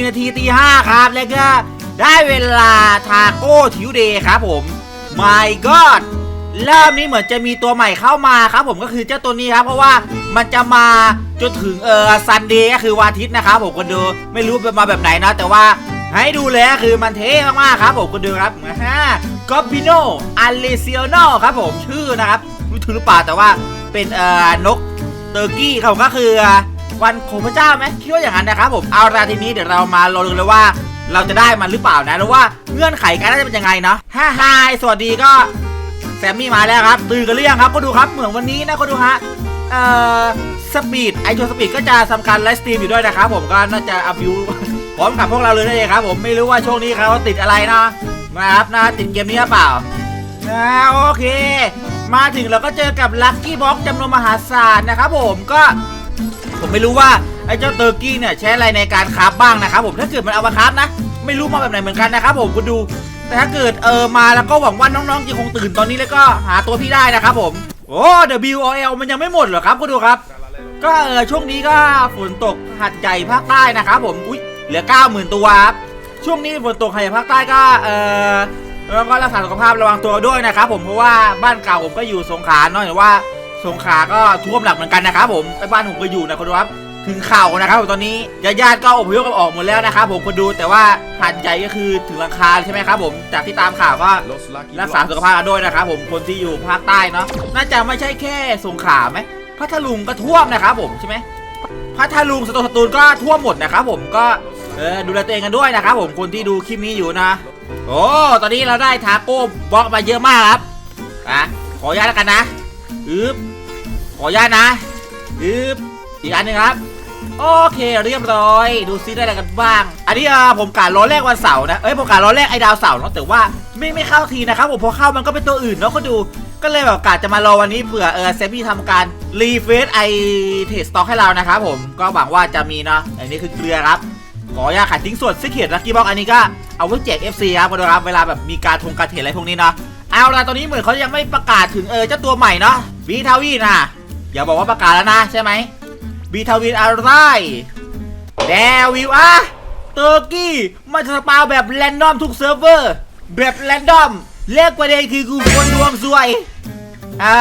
1นาทีตีห้าครับ แล้วก็ได้เวลาทาโก้ทิวเดย์ครับผม my god เริ่มนี้เหมือนจะมีตัวใหม่เข้ามาครับ ผมก็คือเจ้าตัวนี้ครับ เพราะว่ามันจะมาจนถึงเออซันเดย์ก็คือวันอาทิตย์นะครับผมคนดูไม่รู้เป็นมาแบบไหนนะ แต่ว่าให้ดูเลยก็คือมันเท่มากๆครับผมคนดูครับฮ่ากอบบิโนอัลเลเซียโนครับผมชื่อนะครับรู้ถึงหรือเปล่าแต่ว่าเป็นเอ่อนกเตอร์กี้เขาก็คือ วันของพระเจ้าไหมคิดว่าอย่างนั้นนะครับผมเอาละทีนี้เดี๋ยวเรามาลองดูเลยว่า เราจะได้มันหรือเปล่านะหรือว่าเงื่อนไขการได้จะเป็นยังไงเนาะฮ่าฮ่าสวัสดีก็แซมมี่มาแล้วครับตื่นกันหรือยังครับก็ดูครับเหมือนวันนี้นะก็ดูฮะเอ่อสปีดไอโชสปีดก็จะสำคัญไลฟ์สตรีมอยู่ด้วยนะครับผมก็น่าจะอัพวิวพร้อมกับพวกเราเลยนั่นเองครับผมไม่รู้ว่าช่วงนี้เขาติดอะไรนะนะครับนะติดเกมนี้หรือเปล่าอ่าโอเค มาถึงเราก็เจอกับลัคกี้บ็อกจำนวนมหาศาลนะครับผมก็ ผมไม่รู้ว่าไอ้เจ้าเตอร์กี้เนี่ยใช้อะไรในการคราฟบ้างนะครับผมถ้าเกิดมันเอามาคราฟนะ ไม่รู้มาแบบไหนเหมือนกันนะครับผมคุณดู แต่ถ้าเกิดเออมาแล้วก็หวังว่าน้องๆจะคงตื่นตอนนี้แล้วก็หาตัวพี่ได้นะครับผมโอ้ WOL มันยังไม่หมดเหรอครับคุณดูครับ ก็เออช่วงนี้ก็ฝนตกหัดใหญ่ภาคใต้นะครับผมอุ้ยเหลือ 90,000 ตัวครับช่วงนี้ฝนตกหัดใหญ่ภาคใต้ก็เออแล้วก็รักษาสุขภาพระวังตัวด้วยนะครับผมเพราะว่าบ้านเก่าผมก็อยู่สงขลาเนาะแต่ว่า สงขลาก็ท่วมหนักเหมือนกันนะครับผมไปบ้านผมก็อยู่นะคุณดูครับ ถึงเข่านะครับผมตอนนี้ญาติๆก็อพยพกันออกหมดแล้วนะครับผมคนดูแต่ว่าหัดใหญ่ก็คือถึงหลังคาใช่ไหมครับผมจากที่ตามข่าวก็รักษาสุขภาพด้วยนะครับผมคนที่อยู่ภาคใต้เนาะน่าจะไม่ใช่แค่สงขลาไหมพัทลุงก็ท่วมนะครับผมใช่ไหมพัทลุงสตูลสตูลก็ท่วมหมดนะครับผมก็เออดูแลตัวเองกันด้วยนะครับผมคนที่ดูคลิปนี้อยู่นะ โอ้ตอนนี้เราได้ทาโก้บล็อกมาเยอะมากครับอะขออนุญาตแล้วกันนะอึบ ออนุญาตนะอึบอีกอันหนึ่งครับ โอเคเรียบร้อย ดูซิได้อะไรกันบ้าง อันนี้อะผมกะล้อแรกวันเสาร์นะ เอ้ยผมกะล้อแรกไอ้ดาวเสาร์เนาะแต่ว่าไม่ไม่เข้าทีนะครับผมพอเข้ามันก็เป็นตัวอื่นเนาะก็ดู ก็เลยแบบกะจะมารอวันนี้เผื่อเออเซมี่ทำการรีเฟซไอเทสต็อกให้เรานะครับผมก็หวังว่าจะมีเนาะอันนี้คือเกลือครับขออนุญาตขายทิ้งส่วนซิกเก็ตลักกี้บ็อกอันนี้ก็เอาไว้แจก FC ครับคุณผู้ครับเวลาแบบมีการทงการเทรดอะไรพวกนี้เนาะเอาละตอนนี้เหมือนเขายังไม่ประกาศถึงเออเจ้าตัวใหม่เนาะบีทาวีนะ อย่าบอกว่าประกาศแล้วนะใช่ไหมบีทาวีนอะไรแดวิวอะเตอร์กี้มันจะสปาวแบบแรนดอมทุกเซิร์ฟเวอร์ แบบแรนดอมเล็กประเด็นคือกูคนดวงซวย อ่า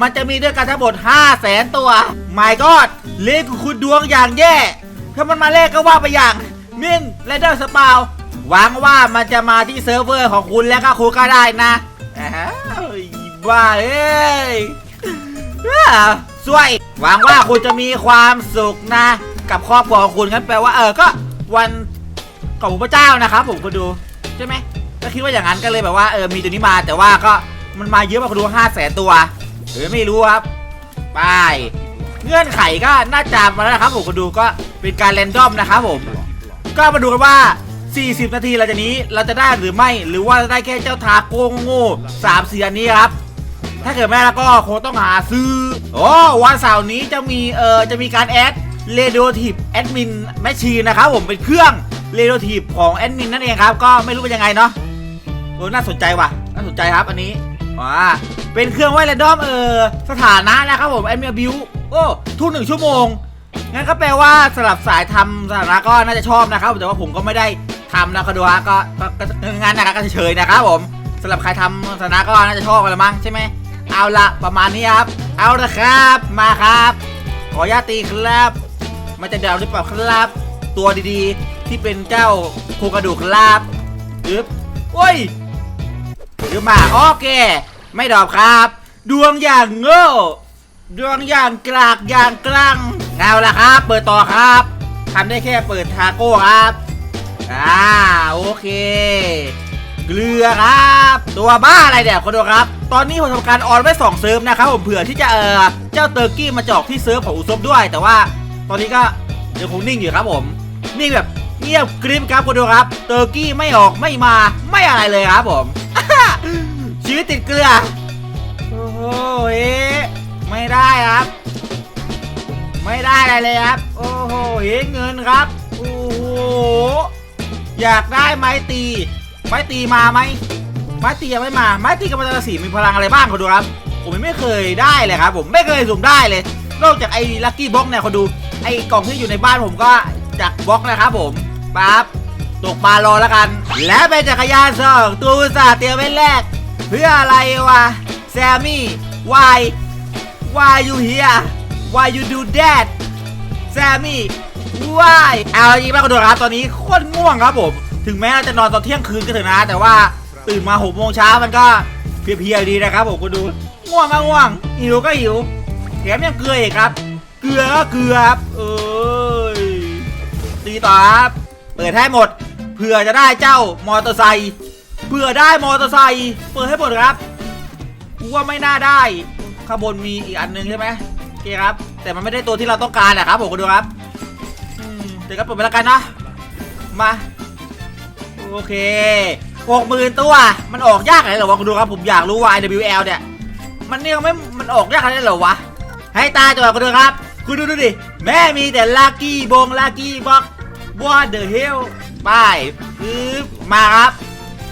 มันจะมีด้วยกันทั้งหมด5 0 0แสนตัว my god เลขของคุณดวงอย่างแย่ ถ้ามันมาเลขก็ว่าไปอย่างมินและเดอร์สปาวหวังว่ามันจะมาที่เซิร์ฟเวอร์ของคุณแล้วก็คุณก็ได้นะอ่าบ้าเอ้ย อ่าสวย หวังว่าคุณจะมีความสุขนะ กับครอบครัวของคุณงั้นแปลว่าเออก็วันของพระเจ้านะครับ ผมคุณดูใช่ไหมก็คิดว่าอย่างนั้นก็เลยแบบว่าเออมีตัวนี้มาแต่ว่าก็มันมาเยอะมากดูห้าแสนตัวหรือไม่รู้ครับไปเงื่อนไขก็น่าจะมาแล้วนะครับผมคุณดูก็เป็นการแรนดอมนะครับผม ก็มาดูกันว่า 40 นาทีหลังจากนี้เราจะได้หรือไม่ หรือว่าจะได้แค่เจ้าทาโก้โง่สามเสียนนี้ครับ ถ้าเกิดไม่ได้แล้วก็คงต้องหาซื้อโอ้วันเสาร์นี้จะมีเออจะมีการแอดเรดิโอทีฟแอดมินแมชชีนนะครับผมเป็นเครื่องเรดิโอทีฟของแอดมินนั่นเองครับ ก็ไม่รู้เป็นยังไงเนาะเออน่าสนใจว่ะน่าสนใจครับอันนี้ว้าเป็นเครื่องไว้แรดอมเออสถานะนะครับผมแอดมินบิวโอ้ทุกหนึ่งชั่วโมงงั้นก็แปลว่าสลับสายทำสถานะก็น่าจะชอบนะครับแต่ว่าผมก็ไม่ได้ทำนะก็ดูฮะก็ก็ก็ก็งานนะครับก็เฉยๆนะครับผมสำหรับใครทำสถานะก็น่าจะชอบกันละมั้งใช่ไหม เอาละประมาณนี้ครับ เอาละครับมาครับ ขอญาตีครับ มันจะเดาหรือเปล่าครับ ตัวดีๆ ที่เป็นเจ้าโครงกระดูกครับอึ๊บโอ้ยหรือมาโอเค ไม่ดอบครับ ดวงอย่างโง่ดวงอย่างกลากอย่างกลังเอาละครับ เปิดต่อครับทำได้แค่เปิดทาโก้ครับ อ่า โอเค เกลือครับ ตัวบ้าอะไรเนี่ยคนดูครับ ตอนนี้ผมทำการออนไว้สองเซิร์ฟนะครับผมเผื่อที่จะเออเจ้าเตอร์กี้มาจอกที่เซิร์ฟของอุซบด้วย แต่ว่าตอนนี้ก็ยังคงนิ่งอยู่ครับผมนิ่งแบบเงียบกริบครับคนดูครับ เตอร์กี้ไม่ออกไม่มาไม่อะไรเลยครับผมชีวิตติดเกลือโอ้โหไม่ได้ครับ ไม่ได้อะไรเลยครับ โอ้โหเอ๊ะเงินครับโอ้โหอยากได้ไม้ตี ไม้ตีมาไหมไม้ตียังไม่มา ไม้ตีกับมันตะสีมีพลังอะไรบ้างคนดูครับ ผมไม่เคยได้เลยครับ ผมไม่เคยสุ่มได้เลย นอกจากไอ้ลัคกี้บล็อกเนี่ยคนดู ไอ้กล่องที่อยู่ในบ้านผมก็จากบล็อกนะครับผมปั๊บตกปลารอแล้วกัน แล้วเป็นจักรยานสองตัวสาเตียมไว้แรก เพื่ออะไรวะแซมมี่ why why you here why you do that แซมมี่ว้ายเอาจริงๆป่ะคุณดูครับตอนนี้โคตรง่วงครับผม ถึงแม้เราจะนอนตอนเที่ยงคืนก็เถอะนะ แต่ว่าตื่นมาหกโมงเช้ามันก็เพลียๆดีนะครับผมคุณดูง่วงก็ง่วงหิวก็หิวแถมยังเกลืออีกครับ เกลือก็เกลือครับเอ้ยตีต่อครับเปิดให้หมดเพื่อจะได้เจ้ามอเตอร์ไซค์เพื่อได้มอเตอร์ไซค์เปิดให้หมดครับกูว่าไม่น่าได้ข้างบนมีอีกอันหนึงใช่ไหมโอเคครับ แต่มันไม่ได้ตัวที่เราต้องการนะครับผมคุณดูครับเดี๋ยวก็เปิดไปแล้วกันนะมา โอเคหกหมื่นตัว มันออกยากอะไรเหรอวะคุณดูครับผมอยากรู้ว่า IWL เนี่ย มันเนี่ยไม่ มันออกยากอะไรเหรอวะ ให้ตายตัวคุณดูครับ คุณดูดูดิ แม่มีแต่ลักกี้บงลักกี้บ็อกวอเดอร์เฮลป้ายฮึบมาครับ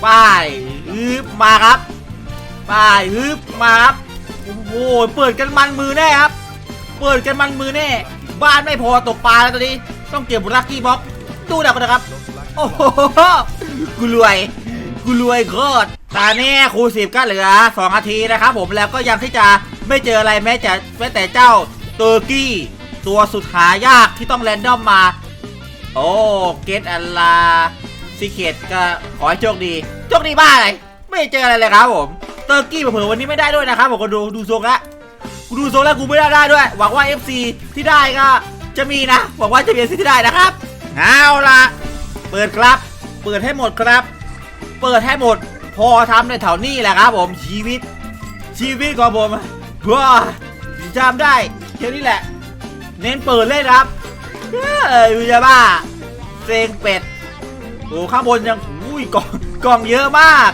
ป้ายฮึบมาครับป้ายฮึบมาครับ โอ้โห เปิดกันมันมือแน่ครับ เปิดกันมันมือแน่ บ้านไม่พอตกปลาแล้วตอนนี้ ต้องเก็บลักกี้บ็อกดูนะคุณนะครับ โอ้โหกูรวย กูรวยโคตรตอนนี้ครูสิบก็เหลือ 2 นาทีนะครับผมแล้วก็ยังที่จะไม่เจออะไรแม้จะแม้แต่เจ้าเตอร์กี้ ตัวสุดหายากที่ต้องแรนดอมมา โอ้เกตอัลลาซิเคตก็ขอให้โชคดี โชคดีบ้าอะไร ไม่เจออะไรเลยครับผม เตอร์กี้เผื่อวันนี้ไม่ได้ด้วยนะครับผมก็ดูดูทรงละกูดูทรงแล้วกูไม่ได้ได้ด้วย หวังว่า FC ที่ได้ก็จะมีนะหวังว่าจะมี FC ที่ได้นะครับเอาละ เปิดครับ เปิดให้หมดครับ เปิดให้หมด พอทำในแถวนี้แหละครับผมชีวิต ชีวิตของผมว้าจำได้แค่นี้แหละ เน้นเปิดเลยครับเอ้ยจาบ้าเซงเป็ดโอ้ข้างบนยังอุ้ยกล่องกล่องเยอะมาก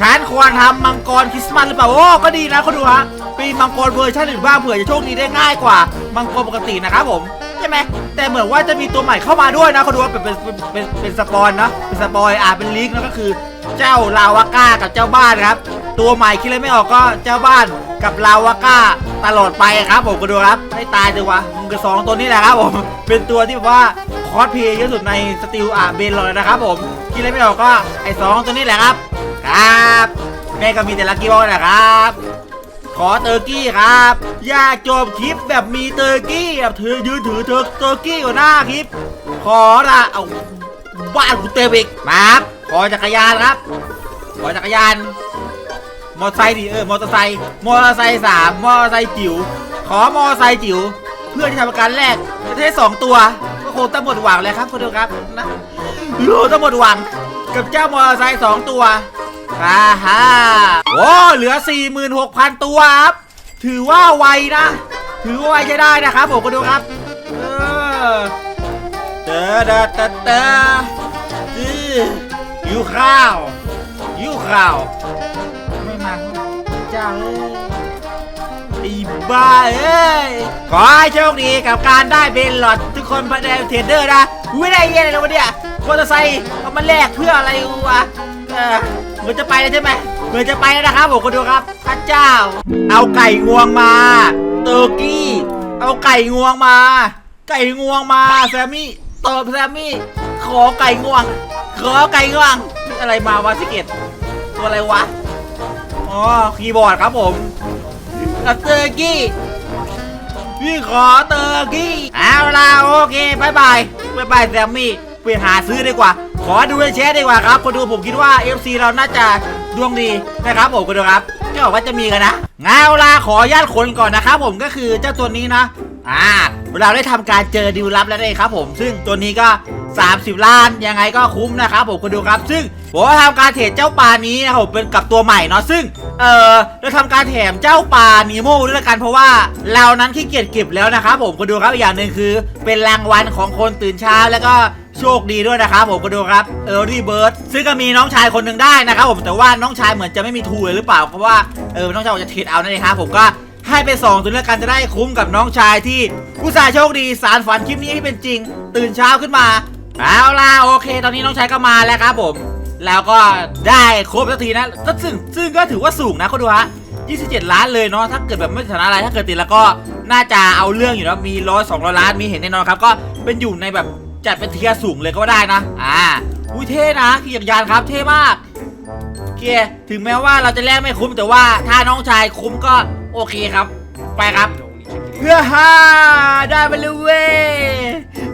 ฉันควรทำมังกรคริสต์มาสหรือเปล่าโอ้ก็ดีนะคุณดูฮะปีมังกรเวอร์ชันอื่นบ้างเผื่อจะโชคดีได้ง่ายกว่า มังกรปกตินะครับผม ใช่ไหมแต่เหมือนว่าจะมีตัวใหม่เข้ามาด้วยนะคุณดูว่าเป็นเป็นเป็นเป็นสปอยนะเป็นสปอยอ่าเป็นลีกนะก็คือ เจ้าลาวาก้ากับเจ้าบ้านครับ ตัวใหม่คิดอะไรไม่ออกก็เจ้าบ้านกับลาวาก้าตลอดไปครับผมก็ดูครับให้ตายจังวะมึงกับสองตัวนี้แหละครับผมเป็นตัวที่แบบว่าคอสเพย์เยอะสุดในสติลอะเบนเลยนะครับผมคิดอะไรไม่ออกก็ไอ้สองตัวนี้แหละครับ ครับแม่ก็มีแต่ลักกี้บอลนะครับ ขอเตอร์กี้ครับ อยากจบคลิปแบบมีเตอร์กี้แบบถือยืนถือเตอเตอร์กี้อยู่หน้าคลิป ขอละเอาบ้านกูเต็มอีกมาครับขอจักรยานครับ ขอจักรยาน มอเตอร์ไซค์ดิเออมอเตอร์ไซค์มอเตอร์ไซค์สามมอเตอร์ไซค์จิ๋วขอมอเตอร์ไซค์จิ๋วเพื่อที่ทำการแรกประเทศสองตัว ก็คงต้องหมดหวังเลยครับคุณดูครับนะโอ้ต้องหมดหวังกับเจ้ามอเตอร์ไซค์สองตัว ฮ่าฮ่าโอ้เหลือ 46,000 ตัวครับ ถือว่าไวนะ ถือว่าไวใช้ได้นะครับผมก็ดูครับ เออเตอเตอเตอเตออื้อหิวข้าวหิวข้าว ไม่มาจ้าเอ้ยไอ้บ้าเอ้ย ขอให้โชคดีกับการได้เบนหลอดทุกคนภายในเทรดเดอร์นะไม่ได้เยี่ยอะไรเลยวะเนี่ยมอเตอร์ไซค์เอามาแลกเพื่ออะไรวะ เหมือนจะไปแล้วใช่ไหมเหมือนจะไปแล้วนะครับผมคนดูครับพระเจ้า เอาไก่งวงมาเตอร์กี้ เอาไก่งวงมา ไก่งวงมาแซมมี่ตอบแซมมี่ขอไก่งวง ขอไก่งวงมีอะไรมาวะสิเกตตัวอะไรวะอ๋อคีย์บอร์ดครับผมเตอร์กี้พี่ขอเตอร์กี้เอาล่ะโอเคบายบายบายบายแซมมี่ หาซื้อดีกว่า ขอดูในแชทดีกว่าครับคนดูผมคิดว่า FC เราน่าจะดวงดีนะครับผมคนดูครับก็บอกว่าจะมีกันนะงั้นเอาล่ะขอญาตคนก่อนนะครับผมก็คือเจ้าตัวนี้นะอ่าเราได้ทำการเจอดิวลับแล้วได้ครับผมซึ่งตัวนี้ก็ 30 ล้านยังไงก็คุ้มนะครับผมคนดูครับ ซึ่งผมว่าทำการเทรดเจ้าปลานี้นะครับผมเป็นกับตัวใหม่เนาะซึ่งเออเราทำการแถมเจ้าปลานีโมด้วยละกันเพราะว่าเรานั้นขี้เกียจเก็บแล้วนะครับผมคนดูครับอีกอย่างหนึ่งคือ เป็นรางวัลของคนตื่นเช้าแล้วก็ โชคดีด้วยนะครับผมคนดูครับเออรี่เบิร์ดซึ่งก็มีน้องชายคนหนึ่งได้นะครับผมแต่ว่าน้องชายเหมือนจะไม่มีทูเลยหรือเปล่าเพราะว่าเออน้องชายอกจะเทรดเอานั่นเองครับผมก็ให้ไปสองตัวแล้วกันจะได้คุ้มกับน้องชายที่อุตส่าห์โชคดีสารฝันคลิปนี้ให้เป็นจริง ตื่นเช้าขึ้นมาเอาล่ะโอเค ตอนนี้น้องชายก็มาแล้วครับผมแล้วก็ได้ครบสักทีนะก็ซึ่งซึ่งก็ถือว่าสูงนะเขาดูฮะ27 ล้านเลยเนาะถ้าเกิดแบบไม่ฐานะอะไรถ้าเกิดติดแล้วก็น่าจะเอาเรื่องอยู่นะมีร้อยสองร้อยล้านมีเห็นแน่นอนครับ ก็เป็นอยู่ในแบบ จัดเป็นเทียร์สูงเลยก็ได้นะ อ่าอุ้ยเท่นะขี่จักรยานครับเท่มากโอเคถึงแม้ว่าเราจะแลกไม่คุ้มแต่ว่าถ้าน้องชายคุ้มก็โอเคครับ ไปครับเพื่อฮ่าได้ไปเลยเว้ย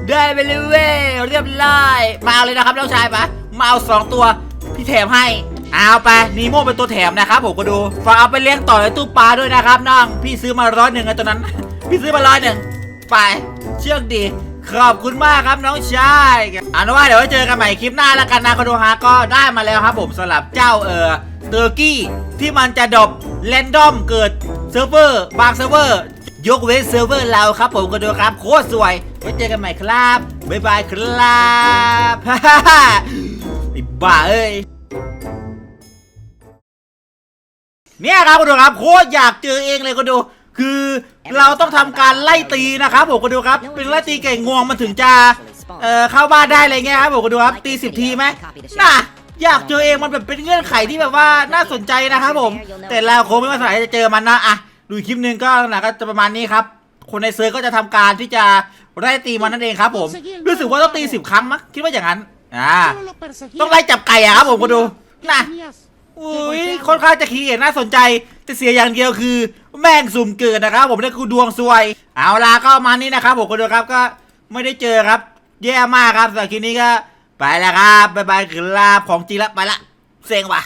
ได้ไปเลยเว้ยเรียบร้อยมาเอาเลยนะครับน้องชายปะมาเอาสองตัวพี่แถมให้เอาไปนีโมเป็นตัวแถมนะครับผมก็ดูฝากเอาไปเลี้ยงต่อในตู้ปลาด้วยนะครับน้องพี่ซื้อมาร้อยหนึ่งไอ้ตัวนั้น พี่ซื้อมาร้อยหนึ่งไปเชือกดี ขอบคุณมากครับน้องชายอานว่าเดี๋ยวไว้เจอกันใหม่คลิปหน้าแล้วกันนะคอนโดฮาก็ได้มาแล้วครับผมสำหรับเจ้าเออเตอร์กี้ที่มันจะดรอปแรนดอมเกิดเซิร์ฟเวอร์บางเซิร์ฟเวอร์ยกเว้นเซิร์ฟเวอร์เราครับผมก็ดูครับโคตรสวย ไว้เจอกันใหม่ครับ บ๊ายบายครับไอ้บ้าเอ้ย เนี่ยครับคุณดูครับโคตรอยากเจอเองเลยคุณดู คือเราต้องทำการไล่ตีนะครับผมคุณดูครับ เป็นไล่ตีไก่งวงมันถึงจะเอ่อเข้าบ้านได้อะไรเงี้ยครับผมคุณดูครับตีสิบทีไหมน่ะอยากเจอเองมันแบบเป็นเงื่อนไขที่แบบว่าน่าสนใจนะครับผม แต่เราคงไม่มาสายจะเจอมันนะอะดูอีกคลิปหนึงก็หนะก็จะประมาณนี้ครับ คนในเซิร์ฟก็จะทำการที่จะไล่ตีมันนั่นเองครับ ผมรู้สึกว่าต้องตีสิบครั้งมั้งคิดว่าอย่างนั้นอ่า ต้องไล่จับไก่อะครับผมคุณดูน่ะ อุ้ยค่อนข้างจะคีเอทน่าสนใจแต่เสียอย่างเดียวคือ แม่งสุ่มเกิดนะครับ ผมนี่คือดวงซวย เอาล่ะก็มานี้นะครับผมคุณดูครับก็ไม่ได้เจอครับ แย่มากครับสำหรับคลิปนี้ก็ ไปแล้วครับบ๊ายบายคือลาของจริงแล้วไปละเซ็งว่ะ